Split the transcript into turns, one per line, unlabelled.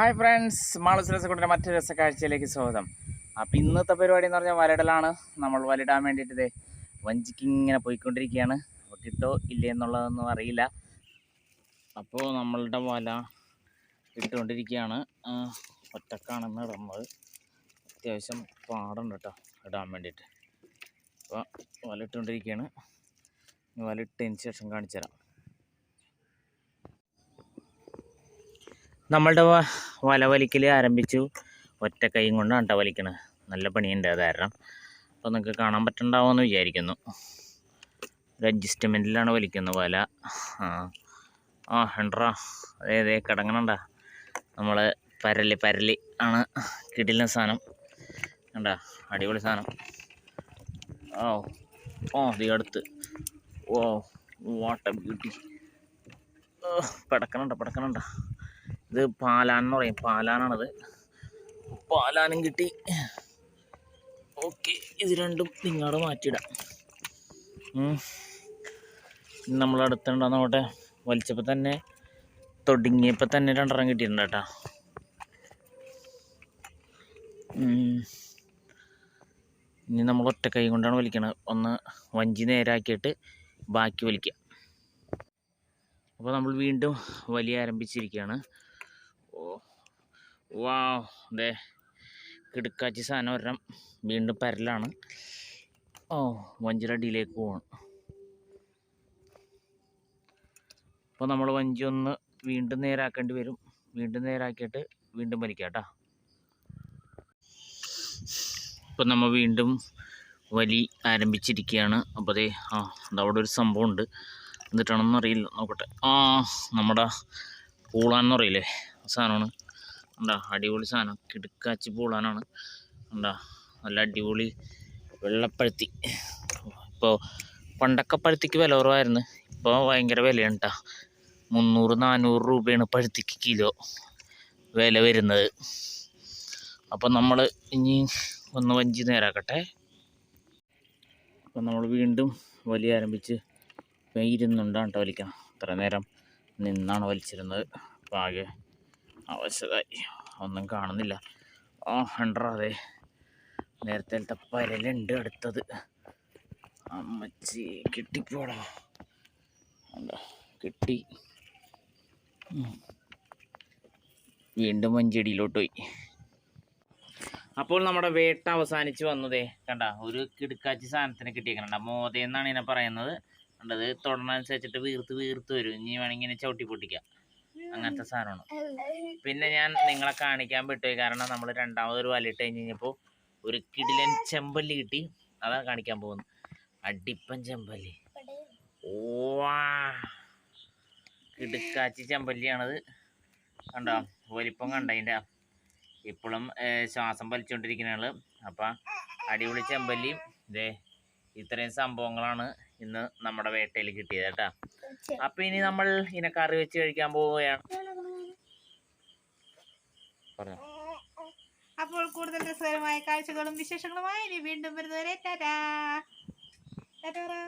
Hi friends Malas മറ്റു മറ്റൊരു രസക്കാഴ്ചയിലേക്ക് സ്വാഗതം. അപ്പോൾ ഇന്നത്തെ പരിപാടി എന്ന് പറഞ്ഞാൽ വലയിടലാണ് നമ്മൾ വലയിടാൻ വേണ്ടിയിട്ട് ഇതേ വഞ്ചിക്ക് ഇങ്ങനെ പോയിക്കൊണ്ടിരിക്കുകയാണ്. കിട്ടോ ഇല്ലേ എന്നുള്ളതൊന്നും അറിയില്ല. അപ്പോൾ നമ്മളുടെ വല ഇട്ടുകൊണ്ടിരിക്കുകയാണ്. ഒറ്റക്കാണെന്ന് ഇടുന്നത് അത്യാവശ്യം പാടുണ്ട് കേട്ടോ ഇടാൻ വേണ്ടിയിട്ട്. അപ്പോൾ വല ഇട്ടുകൊണ്ടിരിക്കുകയാണ്. വല ഇട്ടതിന് ശേഷം കാണിച്ചു തരാം നമ്മളുടെ വല വലിക്കൽ ആരംഭിച്ചു. ഒറ്റ കൈയും കൊണ്ടാണ് കേട്ടോ വലിക്കണത്. നല്ല പണിയുണ്ട് അത് കാരണം. അപ്പോൾ നിങ്ങൾക്ക് കാണാൻ പറ്റണ്ടാവുമെന്ന് വിചാരിക്കുന്നു. ഒരു അഡ്ജസ്റ്റ്മെന്റിലാണ് വലിക്കുന്നത് വല. ആ. ഹണ്ട്രാ അതെ അതെ കിടങ്ങണണ്ട. നമ്മൾ പരൽ പരൽ ആണ് കിടിലൻ സാധനം. കണ്ട? അടിപൊളി സാധനം. ഓ ഓ ദീ അടുത്ത്. ഓ വാട്ട ബ്യൂട്ടി. പടക്കണണ്ട പിടക്കണണ്ട. ഇത് പാലാൻ എന്ന് പറയും. പാലാനാണത്. പാലാനും കിട്ടി. ഓക്കെ ഇത് രണ്ടും നിങ്ങടെ മാറ്റിയിടാം. നമ്മൾ അടുത്തുണ്ടാകുന്ന നോട്ടെ വലിച്ചപ്പോൾ തന്നെ തൊടുങ്ങിയപ്പോൾ തന്നെ രണ്ടെണ്ണം കിട്ടിയിട്ടുണ്ട് കേട്ടോ. ഇനി നമ്മൾ ഒറ്റ കൈ കൊണ്ടാണ് വലിക്കണത്. ഒന്ന് വഞ്ചി നേരാക്കിയിട്ട് ബാക്കി വലിക്കുക അപ്പോൾ നമ്മൾ വീണ്ടും വലിയ ആരംഭിച്ചിരിക്കുകയാണ് ഓ വാ ദേ കിടുക്കാച്ചി സാധനം ഒരെണ്ണം വീണ്ടും പരലാണ്. ഓ വഞ്ചിയുടെ അടിയിലേക്ക് പോവാണ്. അപ്പോൾ നമ്മൾ വഞ്ചി ഒന്ന് വീണ്ടും നേരാക്കേണ്ടി വരും. വീണ്ടും നേരാക്കിയിട്ട് വീണ്ടും വലിക്കാം കേട്ടോ ഇപ്പം നമ്മൾ വീണ്ടും വലി ആരംഭിച്ചിരിക്കുകയാണ് അപ്പോൾ അതേ ആ അതവിടെ ഒരു സംഭവം ഉണ്ട് എന്നിട്ടാണെന്നറിയില്ല. നോക്കട്ടെ. ആ നമ്മുടെ ആ സാധനമാണ്. ഉണ്ടാ അടിപൊളി സാധനം. കിടുക്കാച്ചി പൂളാനാണ്. ഉണ്ടാ നല്ല അടിപൊളി വെള്ളപ്പഴുത്തി. ഇപ്പോൾ പണ്ടൊക്കെ പഴുത്തിക്ക് വില കുറവായിരുന്നു. ഇപ്പോൾ ഭയങ്കര വിലയാണ് കേട്ടോ മുന്നൂറ് നാനൂറ് രൂപയാണ് പഴുത്തിക്ക് കിലോ വില വരുന്നത്. അപ്പം നമ്മൾ ഇനി ഒന്ന് വഞ്ചി നേരാക്കട്ടെ. അപ്പം നമ്മൾ വീണ്ടും വലി ആരംഭിച്ച് ഇരുന്നുണ്ടാണ് കേട്ടോ വലിക്കണം. ഇത്ര നേരം നിന്നാണ് വലിച്ചിരുന്നത്. അപ്പോൾ ആകെ അവശതായി. ഒന്നും കാണുന്നില്ല. ആ അതെ നേരത്തെ പരലുണ്ട് അടുത്തത്. അമ്മച്ചി കിട്ടിപ്പോടാ കിട്ടി. വീണ്ടും വഞ്ചടിയിലോട്ട് പോയി. അപ്പോൾ നമ്മുടെ വേട്ട അവസാനിച്ച് വന്നതേ കണ്ട ഒരു കിടുക്കാച്ചി സാധനത്തിന് കിട്ടിയേക്കണ്ട മോതയെന്നാണ് ഇതിനെ പറയുന്നത്. കണ്ടത് തൊടണനുസരിച്ചിട്ട് വീർത്ത് വീർത്ത് വരും. ഇനി വേണമെങ്കിൽ ഇങ്ങനെ ചവിട്ടി പൊട്ടിക്കാം. അങ്ങനത്തെ സാധനമാണ്. പിന്നെ ഞാൻ നിങ്ങളെ കാണിക്കാൻ വിട്ടുപോയി കാരണം നമ്മൾ രണ്ടാമതൊരു വലയിട്ട് കഴിഞ്ഞ് കഴിഞ്ഞപ്പോൾ ഒരു കിടിലൻ ചെമ്പല്ലി കിട്ടി. അതാണ് കാണിക്കാൻ പോകുന്നത്. അടിപ്പൻ ചെമ്പല്ലി. ഓവാ. കിടുക്കാച്ചി ചെമ്പല്ലിയാണത്. കണ്ടോ? വലിപ്പം കണ്ട അതിന്റെ ഇപ്പോഴും ശ്വാസം വലിച്ചുകൊണ്ടിരിക്കുന്നയാൾ അപ്പം അടിപൊളി ചെമ്പല്ലിയും ഇതേ ഇത്രയും സംഭവങ്ങളാണ് ഇന്ന് നമ്മുടെ വേട്ടയിൽ കിട്ടിയത് കേട്ടാ. അപ്പൊ ഇനി നമ്മൾ ഇതിനെ കറി വെച്ച് കഴിക്കാൻ പോവുകയാണ്. പറഞ്ഞോ.
അപ്പോൾ കൂടുതൽ രസകരമായ കാഴ്ചകളും വിശേഷങ്ങളുമായി ഇനി വീണ്ടും വരുന്നവരെ ടാറ്റാ ടാറ്റാ. ടാറ്റാ.